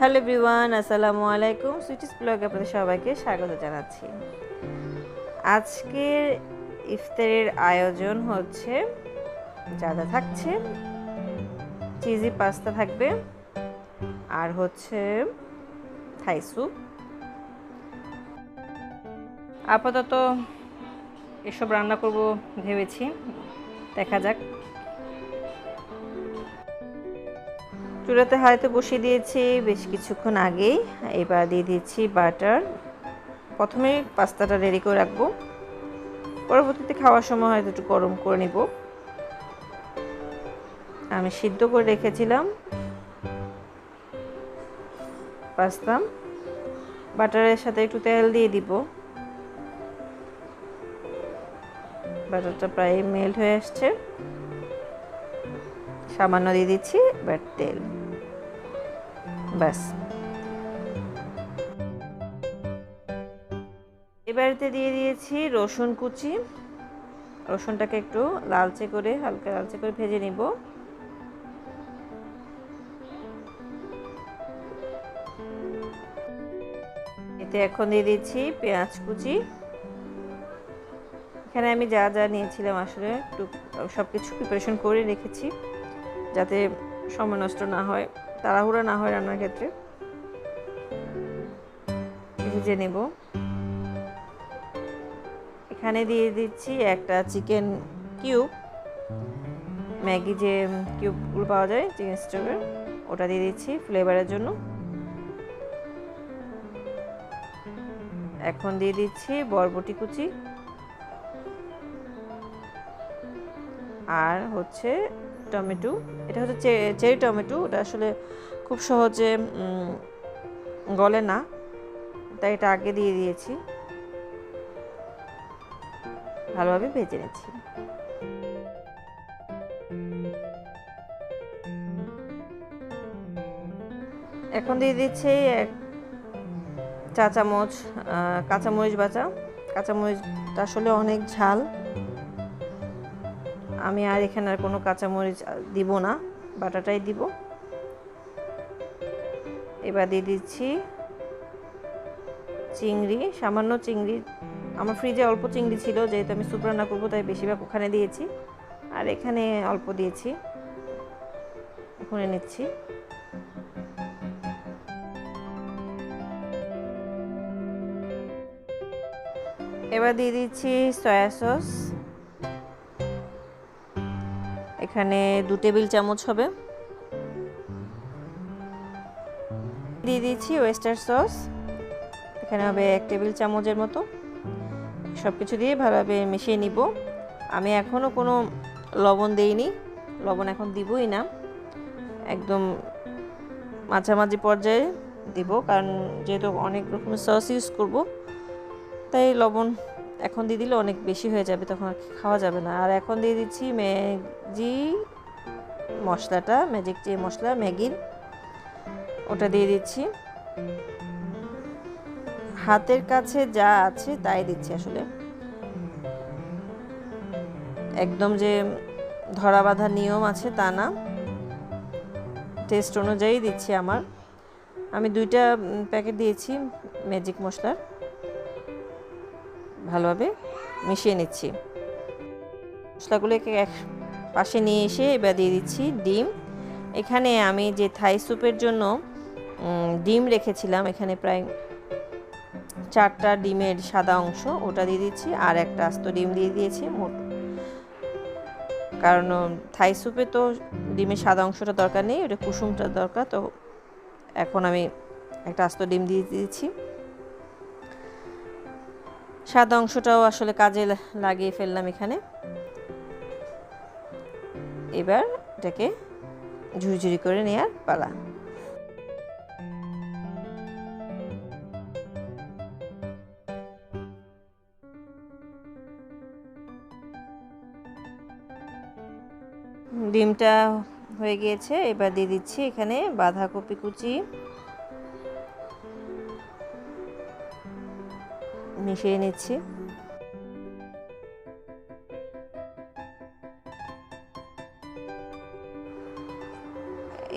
Hello everyone, আসসালামু আলাইকুম। Sweeties ব্লগে আপনাদের সবাইকে স্বাগত জানাচ্ছি। আজকের ইফতারের আয়োজন হচ্ছে, যা যা থাকছে, চিজি পাস্তা থাকবে, আর হচ্ছে থাই স্যুপ। আপাতত এসব রান্না করব ভেবেছি, দেখা যাক চুলাতে হাইতে বসিয়ে দিয়েছি বেশ কিছুক্ষণ আগেই। এবার দিয়ে দিচ্ছি বাটার। প্রথমে পাস্তাটা রেডি করে রাখব। পরবর্তীতে খাওয়ার সময় হয়তো একটু গরম করে নিব। আমি সিদ্ধ করে রেখেছিলাম পাস্তা। বাটারের সাথে একটু তেল দিয়ে দিব। বাটারটা প্রায় মেল্ট হয়ে আসছে। সামান্য দিয়ে দিচ্ছি, এবার তেল। ব্যাস। এবারেতে দিয়ে দিয়েছি রসুন কুচি। রসুনটাকে একটু লালচে করে, হালকা লালচে করে ভেজে নিব। এতে এখন দিয়ে দিচ্ছি পেঁয়াজ কুচি। এখানে আমি যা যা নিয়েছিলাম আসলে সব কিছু প্রিপারেশন করে রেখেছি। যাতে সময় নষ্ট না হয়, তাড়াহুড়া না হয় রান্নার ক্ষেত্রে। ভেজে নেব। এখানে দিয়ে দিচ্ছি একটা চিকেন কিউব। ম্যাগি যে কিউবগুলো পাওয়া যায়, চিকেন স্টোভের ওটা দিয়ে দিচ্ছি ফ্লেভারের জন্য। এখন দিয়ে দিচ্ছি বরবটি কুচি। আর হচ্ছে টমেটো, এটা হচ্ছে চেরি টমেটো, ওটা আসলে খুব সহজে গলে না, তাই এটা আগে দিয়ে দিয়েছি। ভালোভাবে ভেজে নিচ্ছি। এখন দিয়ে দিচ্ছি এক চা চামচ কাঁচামরিচ বাটা। কাঁচামরিচটা আসলে অনেক ঝাল। আমি আর এখানে আর কোনো কাঁচামরিচ দিব না। বাটাটাই দিব। এবার দিয়ে দিচ্ছি চিংড়ি, সামান্য চিংড়ি। আমার ফ্রিজে অল্প চিংড়ি ছিল, যেহেতু আমি স্যুপ রান্না করব, তাই বেশিরভাগ ওখানে দিয়েছি। আর এখানে অল্প দিয়েছি। ওখানে নিচ্ছি। এবার দিয়ে দিচ্ছি সয়া সস এখানে দু টেবিল চামচ হবে। দিয়ে দিচ্ছি ওয়েস্টার সস এখানে হবে এক টেবিল চামচের মতো। সব কিছু দিয়ে ভালোভাবে মিশিয়ে নিব। আমি এখনও কোনো লবণ দেইনি। লবণ এখন দিবই না। একদম মাঝামাঝি পর্যায়ে দিব, কারণ যেহেতু অনেক রকমের সস ইউজ করব, তাই লবণ এখন দিয়ে দিলে অনেক বেশি হয়ে যাবে, তখন আর খাওয়া যাবে না। আর এখন দিয়ে দিচ্ছি ম্যাগি, মশলাটা, ম্যাজিক যে মশলা, ম্যাগির। ওটা দিয়ে দিচ্ছি। হাতের কাছে যা আছে তাই দিচ্ছি আসলে। একদম যে ধরা বাঁধা নিয়ম আছে তা না। টেস্ট অনুযায়ী দিচ্ছি আমার। আমি দুইটা প্যাকেট দিয়েছি ম্যাজিক মশলার। ভালোভাবে মিশিয়ে নিচ্ছি। মশলাগুলোকে এক পাশে নিয়ে এসে এবার দিয়ে দিচ্ছি ডিম। এখানে আমি যে থাই স্যুপের জন্য ডিম রেখেছিলাম, এখানে প্রায় চারটা ডিমের সাদা অংশ ওটা দিয়ে দিচ্ছি আর একটা আস্ত ডিম দিয়ে দিয়েছি মোট। কারণ থাই স্যুপে তো ডিমের সাদা অংশটা দরকার নেই, ওটা কুসুমটা দরকার, তো এখন আমি একটা আস্ত ডিম দিয়ে দিয়েছি সাদা অংশটাও আসলে কাজে লাগিয়ে ফেললাম এখানে। এবার এটাকে ঝুড়ি করে নেওয়ার পালা। ডিমটা হয়ে গিয়েছে, এবার দিয়ে দিচ্ছি এখানে বাঁধাকপি কুচি। মিশিয়ে নিচ্ছি।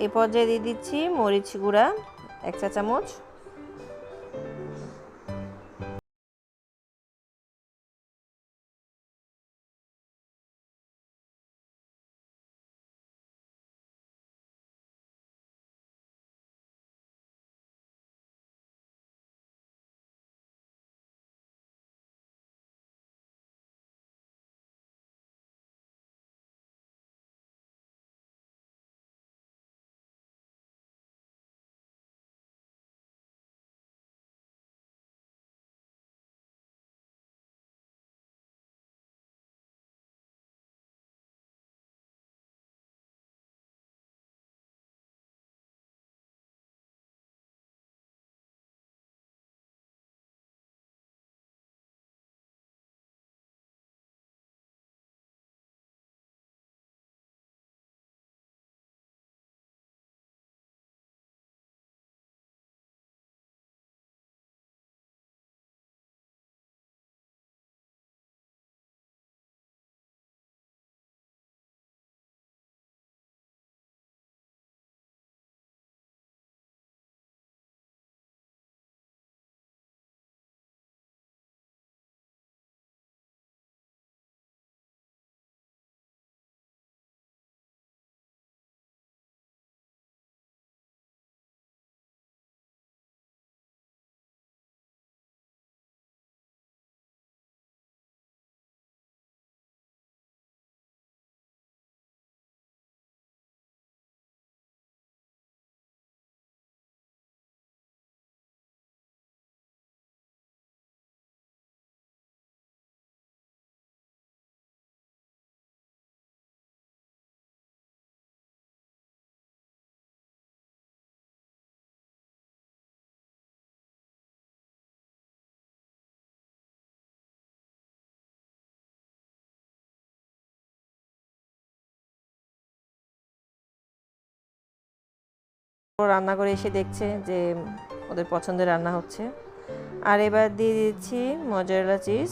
এই পর্যায়ে দিয়ে দিচ্ছি মরিচ গুঁড়া এক চা চামচ রান্না করে এসে দেখছে যে ওদের পছন্দের রান্না হচ্ছে। আর এবার দিয়ে দিয়েছি মজারেলা চিজ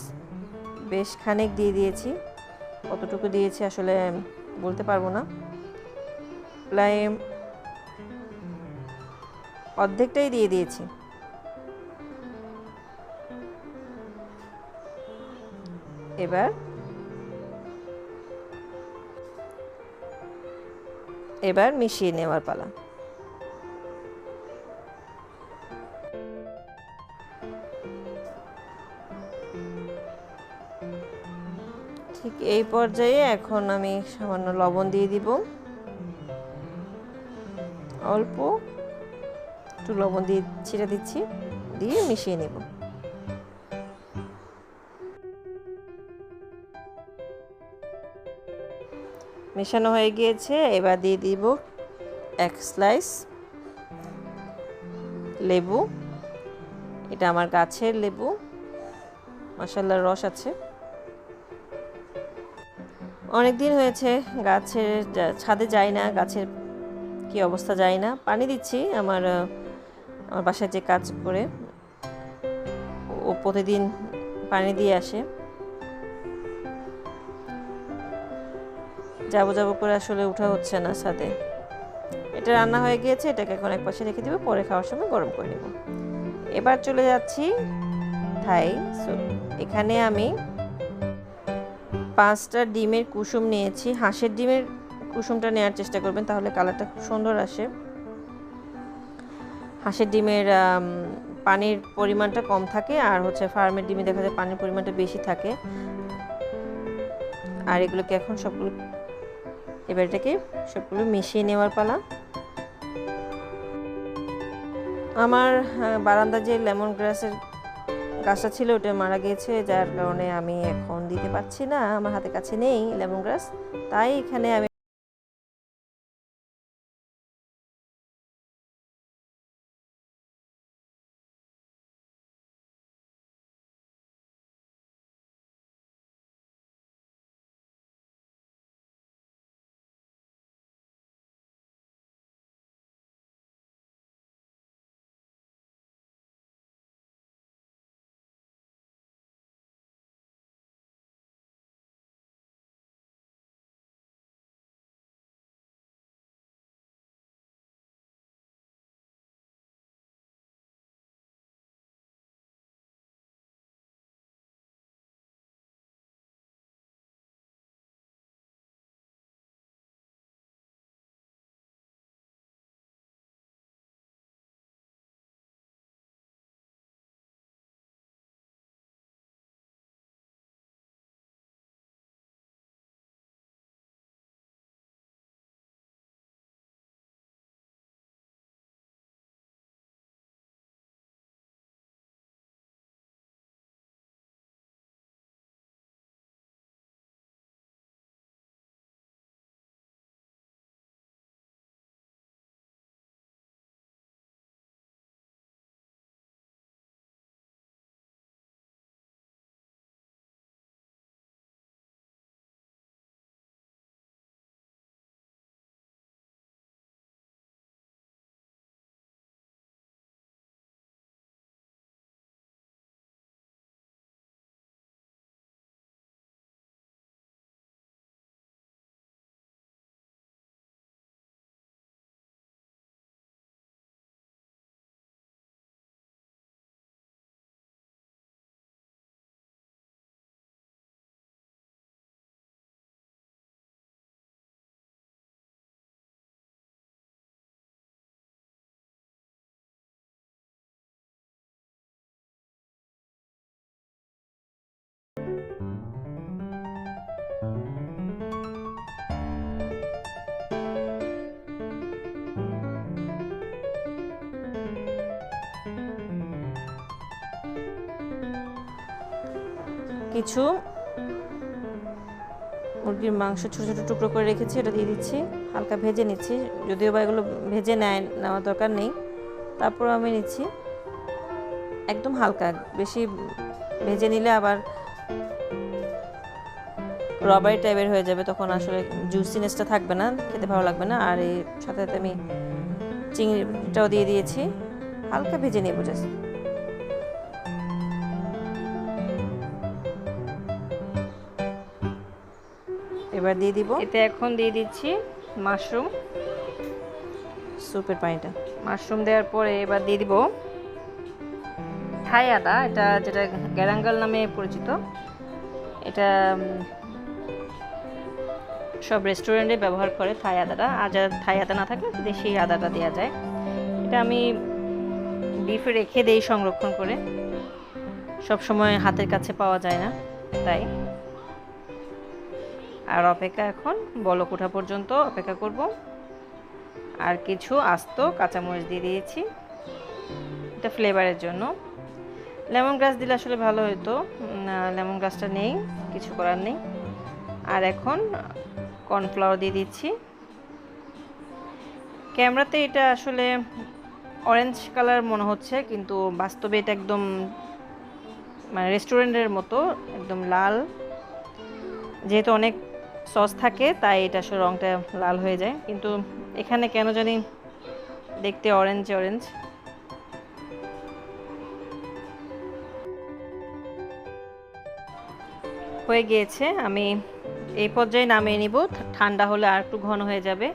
বেশ খানিক দিয়ে দিয়েছি। কতটুকু দিয়েছি আসলে বলতে পারব না। প্রায় অর্ধেকটাই দিয়ে দিয়েছি। এবার এবার মিশিয়ে নেওয়ার পালা। ঠিক এই পর্যায়ে এখন আমি সামান্য লবণ দিয়ে দিব। অল্প একটু লবণ দিয়ে ছিটা দিচ্ছি, দিয়ে মিশিয়ে নেব। মেশানো হয়ে গিয়েছে, এবার দিয়ে দিব এক স্লাইস লেবু। এটা আমার গাছের লেবু মশালার রস আছে। অনেক দিন হয়েছে, গাছের ছাদে যাই না, গাছের কি অবস্থা যায় না। পানি দিচ্ছি আমার আমার বাসায় যে কাজ করে, ও প্রতিদিন পানি দিয়ে আসে। যাব যাব করে আসলে উঠা হচ্ছে না ছাদে। এটা রান্না হয়ে গিয়েছে, এটাকে এখন এক পাশে রেখে দেবো, পরে খাওয়ার সময় গরম করে নেব। এবার চলে যাচ্ছি থাই এখানে আমি পাঁচটা ডিমের কুসুম নিয়েছি। হাঁসের ডিমের কুসুমটা নেওয়ার চেষ্টা করবেন, তাহলে কালারটা খুব সুন্দর আসে। হাঁসের ডিমের পানির পরিমাণটা কম থাকে, আর হচ্ছে ফার্মের ডিমে দেখা যায় পানির পরিমাণটা বেশি থাকে। আর এগুলোকে এখন সবগুলো, এবার এটাকে সবগুলো মিশিয়ে নেওয়ার পালা। আমার বারান্দা যে লেমন গ্রাসের গাছটা ছিল ওটা মারা গেছে, যার কারণে আমি এখন দিতে পারছি না, আমার হাতে কাছে নেই লেমন গ্রাস। তাই এখানে আমি কিছু মুরগির মাংস ছোটো ছোটো টুকরো করে রেখেছি, এটা দিয়ে দিচ্ছি। হালকা ভেজে নিচ্ছি, যদিও বা এগুলো ভেজে নেয় নেওয়া দরকার নেই। তারপর আমি নিচ্ছি, একদম হালকা, বেশি ভেজে নিলে আবার রবারি টাইপের হয়ে যাবে তখন আসলে জুসিনেসটা থাকবে না খেতে ভালো লাগবে না। আর এর সাথে সাথে আমি চিংড়িটাও দিয়ে দিয়েছি হালকা ভেজে নেব জাস্ট এবার দিয়ে দিব এতে এখন দিয়ে দিচ্ছি মাশরুম। স্যুপের পানিটা। মাশরুম দেওয়ার পরে এবার দিয়ে দিব থাই আদা এটা যেটা গ্যারাঙ্গাল নামে পরিচিত। এটা সব রেস্টুরেন্টে ব্যবহার করে থাই আদাটা। আর যারা থাই আদা না থাকে, দেশি আদাটা দেওয়া যায়। এটা আমি ডিপে রেখে দেই সংরক্ষণ করে। সব সময় হাতের কাছে পাওয়া যায় না, তাই। আর অপেক্ষা এখন বলক ওঠা পর্যন্ত অপেক্ষা করব। আর কিছু আস্ত কাঁচামরিচ দিয়ে দিয়েছি। এটা ফ্লেভারের জন্য। লেমন গ্রাস দিলে আসলে ভালো হতো লেমন গ্রাসটা নেই, কিছু করার নেই। আর এখন কর্নফ্লাওয়ার দিয়ে দিচ্ছি। ক্যামেরাতে এটা আসলে অরেঞ্জ কালার মনে হচ্ছে, কিন্তু বাস্তবে এটা একদম মানে রেস্টুরেন্টের মতো, একদম লাল। যেহেতু অনেক সস থাকে, তাই এটা আসলে রঙটা লাল হয়ে যায়। কিন্তু এখানে কেন জানি দেখতে অরেঞ্জ অরেঞ্জ হয়ে গিয়েছে, আমি এই পর্যায়ে নামিয়ে নিব। ঠান্ডা হলে আর একটু ঘন হয়ে যাবে।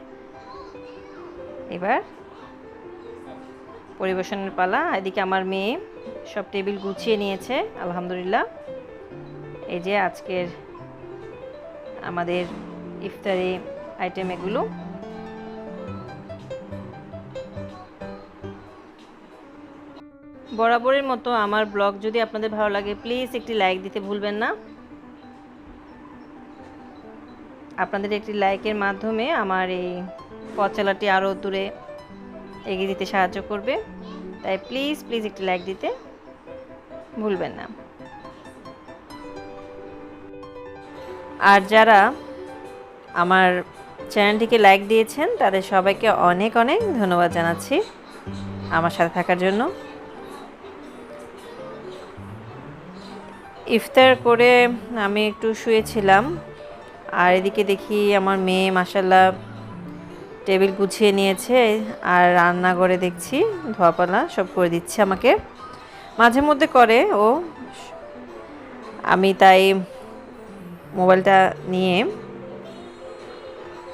এবার পরিবেশনের পালা। এদিকে আমার মেয়ে সব টেবিল গুছিয়ে নিয়েছে, আলহামদুলিল্লাহ। এই যে আজকের আমাদের ইফতারি আইটেম এগুলো। বরাবরের মতো আমার ব্লগ যদি আপনাদের ভালো লাগে প্লিজ একটি লাইক দিতে ভুলবেন না। আপনাদের একটি লাইকের মাধ্যমে আমার এই পথচলাটি আরও দূরে এগিয়ে দিতে সাহায্য করবে। তাই প্লিজ প্লিজ একটি লাইক দিতে ভুলবেন না। আর যারা আমার চ্যানেলটিকে লাইক দিয়েছেন, তাদের সবাইকে অনেক অনেক ধন্যবাদ জানাচ্ছি আমার সাথে থাকার জন্য। ইফতার করে আমি একটু শুয়েছিলাম। আর এদিকে দেখি আমার মেয়ে মাসাল্লাহ টেবিল গুছিয়ে নিয়েছে আর রান্নাঘরে দেখছি, ধোয়াপালা সব করে দিচ্ছে আমাকে। মাঝে মধ্যে করে ও। আমি তাই মোবাইলটা নিয়ে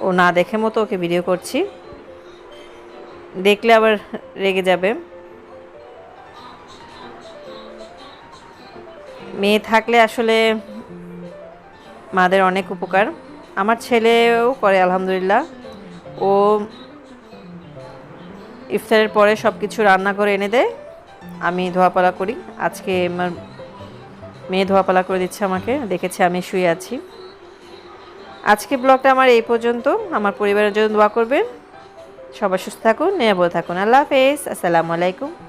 ও না দেখে মতো ওকে ভিডিও করছি। দেখলে আবার রেগে যাবে। মেয়ে থাকলে আসলে মাদের অনেক উপকার। আমার ছেলেও করে, আলহামদুলিল্লাহ। ও ইফতারের পরে সব কিছু রান্না করে এনে দেয়। আমি ধোয়াপালা করি। আজকে আমার মেয়ে ধোয়াপালা করে দিচ্ছে আমাকে। দেখেছে আমি শুয়ে আছি। আজকে ব্লগটা আমার এই পর্যন্ত। আমার পরিবারের জন্য দোয়া করবেন। সবাই সুস্থ থাকুন, নিরাপদ থাকুন। আল্লাহ হাফেজ। আসসালামু আলাইকুম।